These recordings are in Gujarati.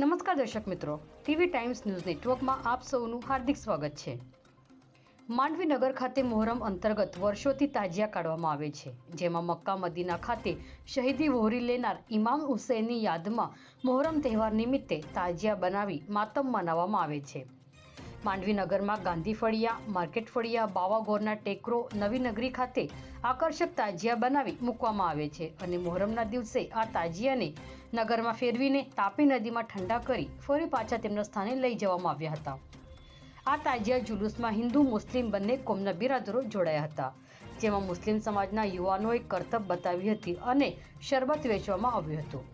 નમસ્કાર દર્શક મિત્રો. ટીવી ટાઈમ્સ ન્યૂઝ નેટવર્કમાં આપ સૌનું હાર્દિક સ્વાગત છે. માંડવી નગર ખાતે મોહરમ અંતર્ગત વર્ષોથી તાજિયા કાઢવામાં આવે છે. જેમાં મક્કા મદીના ખાતે શહીદી વહોરી લેનાર ઇમામ હુસૈનની યાદમાં મોહરમ તહેવાર નિમિત્તે તાજિયા બનાવી માતમ મનાવવામાં આવે છે. માંડવી નગરમાં ગાંધી ફળિયા, માર્કેટ ફળિયા, બાવાગોરના ટેકરો નવી નગરી ખાતે આકર્ષક તાજિયા બનાવી મૂકવામાં આવે છે અને મોહરમના દિવસે આ તાજિયાને નગરમાં ફેરવીને તાપી નદીમાં ઠંડા કરી ફરી પાછા તેમના સ્થાને લઈ જવામાં આવ્યા હતા. આ તાજિયા જુલુસમાં હિન્દુ, મુસ્લિમ બંને કોમના બિરાદરો જોડાયા હતા, જેમાં મુસ્લિમ સમાજના યુવાનોએ કરતબ બતાવી હતી અને શરબત વેચવામાં આવ્યું હતું.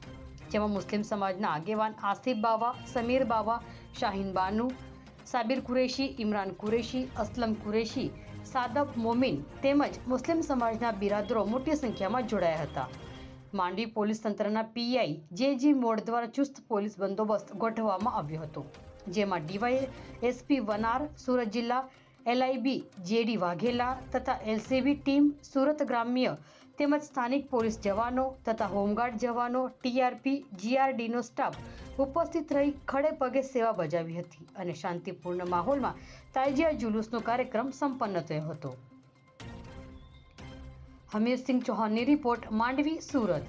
જેમાં મુસ્લિમ સમાજના આગેવાન આસિફ બાવા, સમીર બાવા, શાહીન બાનુ સાબિર કુરેશી, ઇમરાન કુરેશી, અસલમ કુરેશી સાદબ મોમિન તેમજ મુસ્લિમ સમાજના બિરાદરો મોટી સંખ્યામાં જોડાયા હતા. માંડવી પોલીસ તંત્રના પીઆઈ જે જી મોડ દ્વારા ચુસ્ત પોલીસ બંદોબસ્ત ગોઠવવામાં આવ્યો હતો, જેમાં ડીવાય એસપી વનાર, સુરત જિલ્લા એલઆઈબી જેડી વાઘેલા તથા એલસીબી ટીમ, સુરત ગ્રામ્ય તેમજ સ્થાનિક પોલીસ જવાનો તથા હોમગાર્ડ જવાનો, ટીઆરપી, જીઆરડીનો સ્ટાફ ઉપસ્થિત રહી ખડે પગે સેવા બજાવી હતી અને શાંતિપૂર્ણ માહોલમાં તાજિયા જુલુસનો કાર્યક્રમ સંપન્ન થયો હતો. હમીરસિંહ ચૌહાણની રિપોર્ટ માંડવી, સુરત.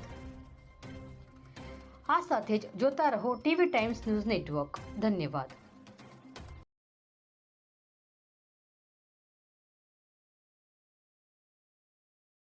આ સાથે જ જોતા રહો ટીવી ટાઈમ્સ ન્યૂઝ નેટવર્ક. ધન્યવાદ.